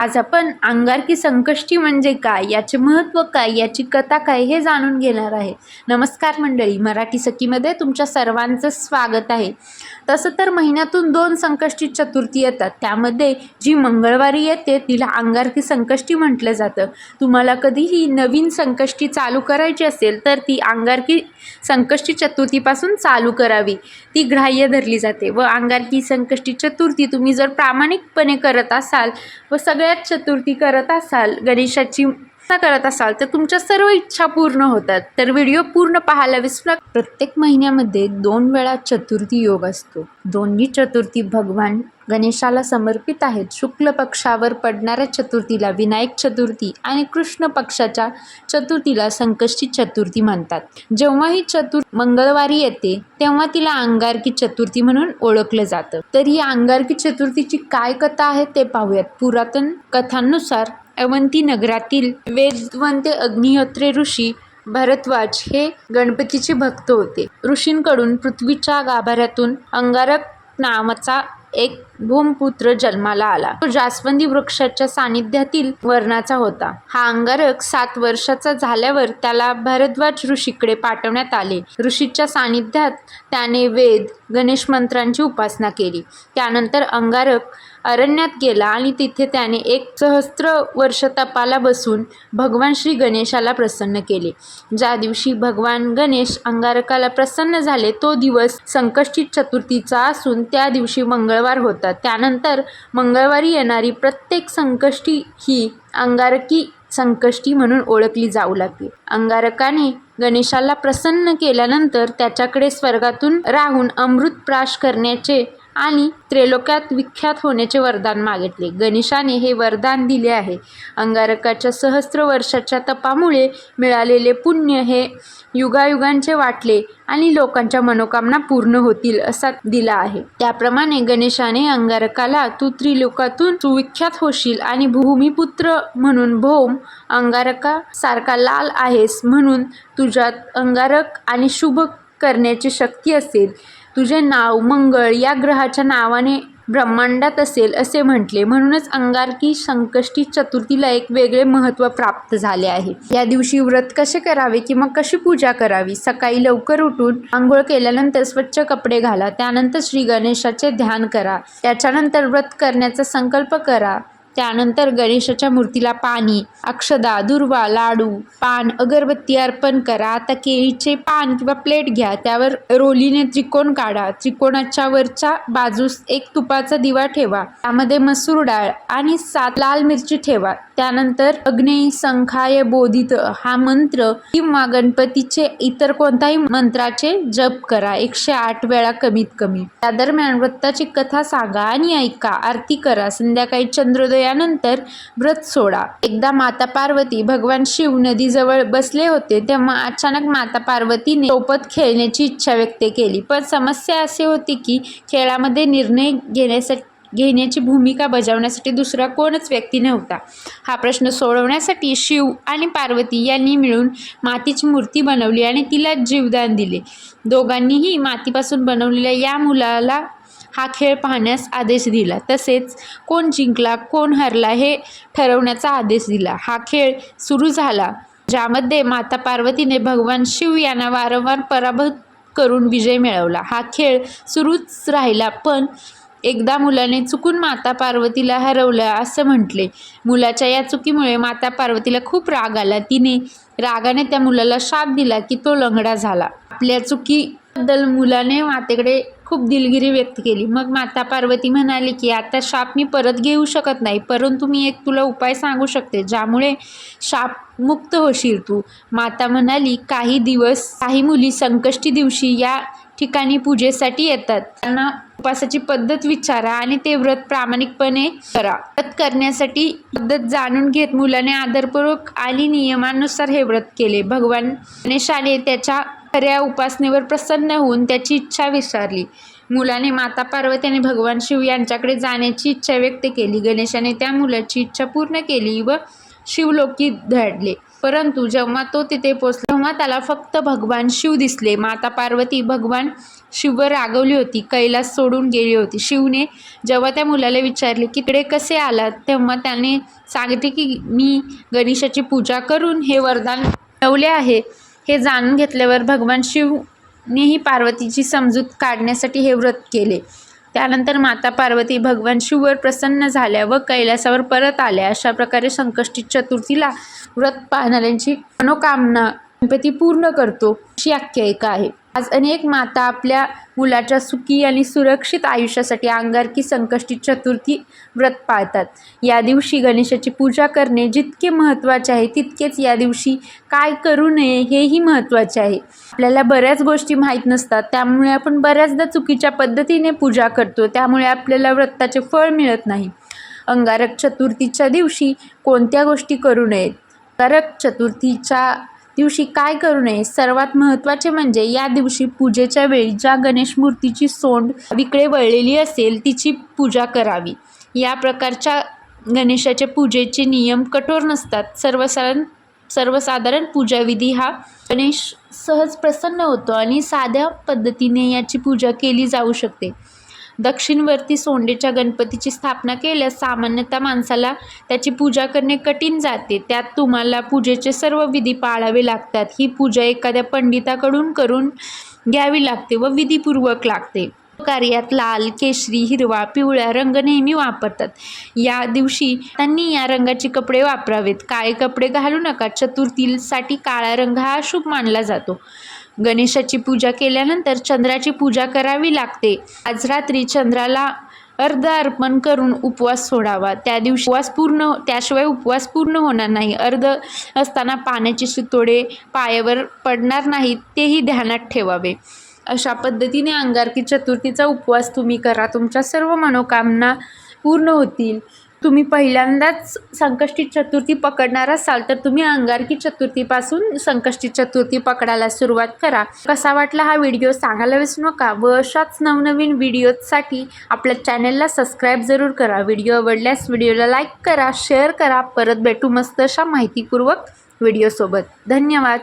आज आपण अंगारकी संकष्टी म्हणजे काय याचे महत्त्व काय याची कथा काय हे जाणून घेणार आहे. नमस्कार मंडळी मराठी सखीमध्ये तुमच्या सर्वांचं स्वागत आहे. तसं तर महिन्यातून दोन संकष्टी चतुर्थी येतात. त्यामध्ये जी मंगळवारी येते तिला अंगारकी संकष्टी म्हटलं जातं. तुम्हाला कधीही नवीन संकष्टी चालू करायची असेल तर ती अंगारकी संकष्टी चतुर्थीपासून चालू करावी. ती ग्राह्य धरली जाते व अंगारकी संकष्टी चतुर्थी तुम्ही जर प्रामाणिकपणे करत असाल व सगळ्यात चतुर्थी करत असाल गणेशाची पूजा करत असाल तर तुमच्या सर्व इच्छा पूर्ण होतात. तर व्हिडिओ पूर्ण पाहायला विसरू नका. प्रत्येक महिन्यामध्ये दोन वेळा चतुर्थी योग असतो. दोन्ही चतुर्थी भगवान गणेशाला समर्पित आहेत. शुक्ल पक्षावर पडणाऱ्या चतुर्थीला विनायक चतुर्थी आणि कृष्ण पक्षाच्या चतुर्थीला संकष्टी चतुर्थी म्हणतात. जेव्हा ही चतुर्थी मंगळवारी येते तेव्हा तिला अंगारकी चतुर्थी म्हणून ओळखलं जातं. तर ही अंगारकी चतुर्थीची काय कथा आहे ते पाहूयात. पुरातन कथांनुसार अवंती नगरातील वेदवंते अग्निहोत्रे ऋषी भारद्वाज हे गणपतीचे भक्त होते. ऋषींकडून पृथ्वीच्या गाभाऱ्यातून अंगारक नावाचा एक भूमपुत्र जन्माला आला. तो जास्वंदी वृक्षाच्या सानिध्यातील वर्णाचा होता. हा अंगारक सात वर्षाचा झाल्यावर त्याला भरद्वाज ऋषीकडे पाठवण्यात आले. ऋषीच्या सानिध्यात त्याने वेद गणेश मंत्रांची उपासना केली. त्यानंतर अंगारक अरण्यात गेला आणि तिथे त्याने एक सहस्त्र वर्ष तपाला बसून भगवान श्री गणेशाला प्रसन्न केले. ज्या दिवशी भगवान गणेश अंगारकाला प्रसन्न झाले तो दिवस संकष्टी चतुर्थीचा असून त्या दिवशी मंगळवार होता. त्यानंतर मंगळवारी येणारी प्रत्येक संकष्टी ही अंगारकी संकष्टी म्हणून ओळखली जाऊ लागली. अंगारकाने गणेशाला प्रसन्न केल्यानंतर त्याच्याकडे स्वर्गातून राहून अमृत प्राश करण्याचे आणि त्रैलोक्यात विख्यात होण्याचे वरदान मागितले. गणेशाने हे वरदान दिले आहे. अंगारकाच्या सहस्र वर्षाच्या तपामुळे मिळालेले पुण्य हे युगायुगांचे वाटले आणि लोकांच्या मनोकामना पूर्ण होतील असा दिला आहे. त्याप्रमाणे गणेशाने अंगारकाला तू त्रिलोकातून सुविख्यात होशील आणि भूमिपुत्र म्हणून भौम अंगारका सारखा लाल आहेस म्हणून तुझ्यात अंगारक आणि शुभ करण्याची शक्ती असेल. तुझे नाव मंगळ या ग्रहाच्या नावाने ब्रह्मांडात असेल असे म्हटले. म्हणूनच अंगारकी संकष्टी चतुर्थीला एक वेगळे महत्त्व प्राप्त झाले आहे. या दिवशी व्रत कसे करावे किंवा कशी पूजा करावी? सकाळी लवकर उठून आंघोळ केल्यानंतर स्वच्छ कपडे घाला. त्यानंतर श्री गणेशाचे ध्यान करा. त्याच्यानंतर व्रत करण्याचा संकल्प करा. त्यानंतर गणेशाच्या मूर्तीला पाणी अक्षदा दुर्वा लाडू पान अगरबत्ती अर्पण करा. आता केळीचे पान किंवा प्लेट घ्या. त्यावर रोलीने त्रिकोण काढा. त्रिकोणाच्या वरच्या बाजूस एक तुपाचा दिवा ठेवा. त्यामध्ये मसूर डाळ आणि सात लाल मिरची ठेवा. त्यानंतर अग्नेय संखाय बोधित हा मंत्र किंवा गणपतीचे इतर कोणत्याही मंत्राचे जप करा. एकशे आठ वेळा कमीत कमी. त्या दरम्यान व्रताची कथा सांगा आणि ऐका. आरती करा. संध्याकाळी चंद्रोदयानंतर व्रत सोडा. एकदा माता पार्वती भगवान शिव नदीजवळ बसले होते तेव्हा अचानक माता पार्वतीने सोबत खेळण्याची इच्छा व्यक्त केली. पण समस्या अशी होती की खेळामध्ये निर्णय घेण्यासाठी घेण्याची भूमिका बजावण्यासाठी दुसरा कोणच व्यक्ती नव्हता. हा प्रश्न सोडवण्यासाठी शिव आणि पार्वती यांनी मिळून मातीची मूर्ती बनवली आणि तिला जीवदान दिले. दोघांनीही मातीपासून बनवलेल्या या मुलाला हा खेळ पाहण्यास आदेश दिला. तसेच कोण जिंकला कोण हरला हे ठरवण्याचा आदेश दिला. हा खेळ सुरू झाला ज्यामध्ये माता पार्वतीने भगवान शिव यांना वारंवार पराभूत करून विजय मिळवला. हा खेळ सुरूच राहिला पण एकदा मुलाने चुकून माता पार्वतीला हरवलं असं म्हटले. मुलाच्या या चुकीमुळे माता पार्वतीला खूप राग आला. तिने रागाने त्या मुलाला शाप दिला की तो लंगडा झाला. आपल्या चुकीबद्दल मुलाने मातेकडे खूप दिलगिरी व्यक्त केली. मग माता पार्वती म्हणाली की आता शाप मी परत घेऊ शकत नाही परंतु मी एक तुला उपाय सांगू शकते ज्यामुळे शाप मुक्त होशील तू. माता म्हणाली काही दिवस काही मुली संकष्टी दिवशी या ठिकाणी पूजेसाठी येतात. त्यांना उपासाची पद्धत विचारा आणि ते व्रत प्रामाणिकपणे करा. व्रत करण्यासाठी पद्धत जाणून घेत मुलाने आदरपूर्वक आणि नियमानुसार हे व्रत केले. भगवान गणेशाने त्याच्या खऱ्या उपासनेवर प्रसन्न होऊन त्याची इच्छा विचारली मुलाने माता पार्वती आणि भगवान शिव यांच्याकडे जाण्याची इच्छा व्यक्त केली. गणेशाने त्या मुलाची इच्छा पूर्ण केली व शिवलोकी धाडले. परंतु जेव्हा तो तिथे पोचला तेव्हा त्याला फक्त भगवान शिव दिसले. माता पार्वती भगवान शिववर रागवली होती कैलास सोडून गेली होती. शिवने जेव्हा त्या मुलाला विचारले की तिकडे कसे आलात? तेव्हा त्याने सांगितले की मी गणेशाची पूजा करून हे वरदान मिळवले आहे. हे जाणून घेतल्यावर भगवान शिवनेही पार्वतीची समजूत काढण्यासाठी हे व्रत केले. त्यानंतर माता पार्वती भगवान शिववर प्रसन्न झाल्या व कैलासावर परत आल्या. अशा प्रकारे संकष्टी चतुर्थीला व्रत पाळणाऱ्यांची मनोकामना गणपती पूर्ण करतो अशी आख्यायिका आहे. आज अनेक माता आपल्या मुलाच्या सुखी आणि सुरक्षित आयुष्यासाठी अंगारकी संकष्टी चतुर्थी व्रत पाळतात. या दिवशी गणेशाची पूजा करणे जितके महत्त्वाचे आहे तितकेच या दिवशी काय करू नये हेही महत्त्वाचे आहे. आपल्याला बऱ्याच गोष्टी माहीत नसतात त्यामुळे आपण बऱ्याचदा चुकीच्या पद्धतीने पूजा करतो त्यामुळे आपल्याला व्रताचे फळ मिळत नाही. अंगारक चतुर्थीच्या दिवशी कोणत्या गोष्टी करू नयेत? अंगारक चतुर्थीच्या दिवशी काय करू नये. सर्वात महत्त्वाचे म्हणजे या दिवशी पूजेच्या वेळी ज्या गणेश मूर्तीची सोंड विकडे वळलेली असेल तिची पूजा करावी. या प्रकारच्या गणेशाच्या पूजेचे नियम कठोर नसतात. सर्वसाधारण सर्वसाधारण पूजाविधी हा गणेश सहज प्रसन्न होतो आणि साध्या पद्धतीने याची पूजा केली जाऊ शकते. दक्षिणवर्ती सोंडेच्या गणपतीची स्थापना केल्यास सामान्यतः माणसाला त्याची पूजा करणे कठीण जाते. त्यात तुम्हाला पूजेचे सर्व विधी पाळावे लागतात. ही पूजा एखाद्या पंडिताकडून करून घ्यावी लागते व विधीपूर्वक लागते. कार्यात लाल केशरी हिरवा पिवळा रंग नेहमी वापरतात. या दिवशी त्यांनी या रंगाचे कपडे वापरावेत. काळे कपडे घालू नका. चतुर्थीसाठी काळा रंग हा अशुभ मानला जातो. गणेशाची पूजा केल्यानंतर चंद्राची पूजा करावी लागते. आज रात्री चंद्राला अर्ध अर्पण करून उपवास सोडावा. त्या दिवशी उपवास पूर्ण त्याशिवाय उपवास पूर्ण होणार नाही. अर्ध असताना पाण्याचे सुतोडे पायावर पडणार नाहीत तेही ध्यानात ठेवावे. अशा पद्धतीने अंगारकी चतुर्थीचा उपवास तुम्ही करा. तुमच्या सर्व मनोकामना पूर्ण होतील. तुम्ही पहिल्यांदाच संकष्टी चतुर्थी पकडणार असाल तर तुम्ही अंगारकी चतुर्थीपासून संकष्टी चतुर्थी पकडायला सुरुवात करा. कसा वाटला हा व्हिडिओ सांगायला विसरू नका. व अशाच नवनवीन व्हिडिओसाठी आपल्या चॅनलला सबस्क्राईब जरूर करा. व्हिडिओ आवडल्यास व्हिडिओला लाईक करा शेअर करा. परत भेटू मस्त अशा माहितीपूर्वक व्हिडिओसोबत. धन्यवाद.